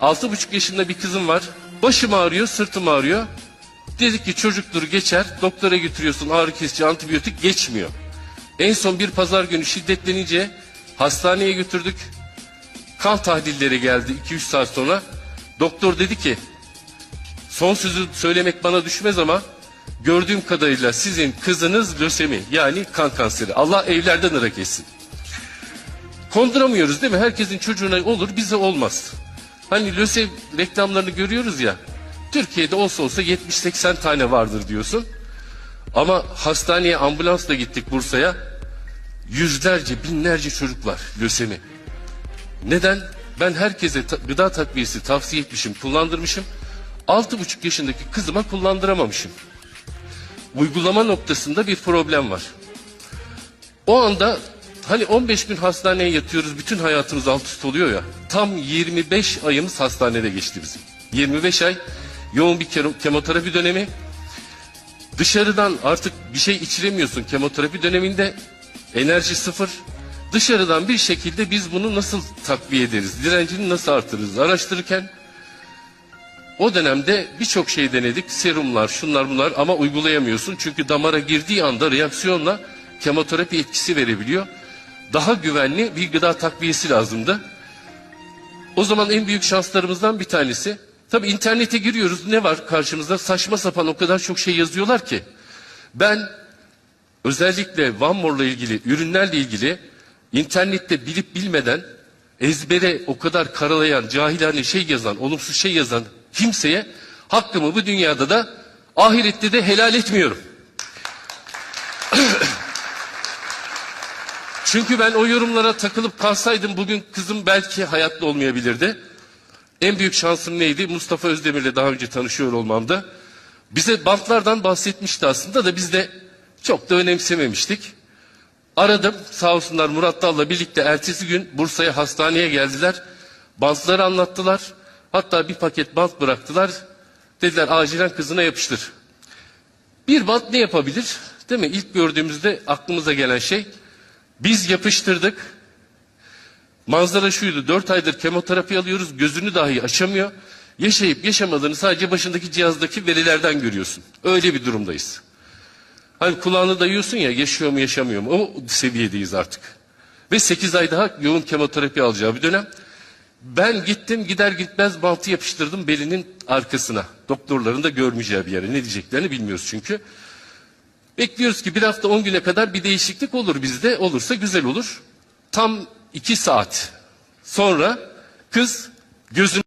Altı buçuk yaşında bir kızım var. Başım ağrıyor, sırtım ağrıyor. Dedik ki çocuktur geçer. Doktora götürüyorsun ağrı kesici antibiyotik geçmiyor. En son bir pazar günü şiddetlenince hastaneye götürdük. Kan tahlilleri geldi 2-3 saat sonra. Doktor dedi ki son sözü söylemek bana düşmez ama gördüğüm kadarıyla sizin kızınız lösemi yani kan kanseri. Allah evlerden ırak etsin. Konduramıyoruz değil mi? Herkesin çocuğuna olur bize olmaz. Hani lösev reklamlarını görüyoruz ya. Türkiye'de olsa olsa 70-80 tane vardır diyorsun. Ama hastaneye ambulansla gittik Bursa'ya. Yüzlerce, binlerce çocuk var lösemi. Neden? Ben herkese ta- gıda takviyesi tavsiye etmişim, kullandırmışım. 6,5 yaşındaki kızıma kullandıramamışım. Uygulama noktasında bir problem var. O anda hani 15 gün hastaneye yatıyoruz, bütün hayatımız alt üst oluyor ya. Tam 25 ayımız hastanede geçti bizim. 25 ay yoğun bir kemoterapi dönemi. Dışarıdan artık bir şey içiremiyorsun kemoterapi döneminde. Enerji sıfır. Dışarıdan bir şekilde biz bunu nasıl takviye ederiz? Direncini nasıl artırırız? Araştırırken o dönemde birçok şey denedik. Serumlar, şunlar bunlar ama uygulayamıyorsun. Çünkü damara girdiği anda reaksiyonla kemoterapi etkisi verebiliyor. Daha güvenli bir gıda takviyesi lazımdı. O zaman en büyük şanslarımızdan bir tanesi. Tabi internete giriyoruz ne var karşımızda saçma sapan o kadar çok şey yazıyorlar ki. Ben özellikle One More'la ilgili ürünlerle ilgili internette bilip bilmeden ezbere o kadar karalayan, cahilane şey yazan, olumsuz şey yazan kimseye hakkımı bu dünyada da ahirette de helal etmiyorum. Çünkü ben o yorumlara takılıp kalsaydım bugün kızım belki hayatta olmayabilirdi. En büyük şansım neydi? Mustafa Özdemir'le daha önce tanışıyor olmamda. Bize bantlardan bahsetmişti aslında da biz de çok da önemsememiştik. Aradım sağ olsunlar Murat Dal'la birlikte ertesi gün Bursa'ya hastaneye geldiler. Bantları anlattılar. Hatta bir paket bant bıraktılar. Dediler acilen kızına yapıştır. Bir bant ne yapabilir? Değil mi? İlk gördüğümüzde aklımıza gelen şey biz yapıştırdık. Manzara şuydu. Dört aydır kemoterapi alıyoruz. Gözünü dahi açamıyor. Yaşayıp yaşamadığını sadece başındaki cihazdaki verilerden görüyorsun. Öyle bir durumdayız. Hani kulağını dayıyorsun ya yaşıyor mu yaşamıyor mu? O seviyedeyiz artık. Ve 8 ay daha yoğun kemoterapi alacağı bir dönem. Ben gittim gider gitmez bantı yapıştırdım belinin arkasına. Doktorların da görmeyeceği bir yere. Ne diyeceklerini bilmiyoruz çünkü. Bekliyoruz ki bir hafta 10 güne kadar bir değişiklik olur bizde. Olursa güzel olur. Tam 2 saat sonra kız gözünü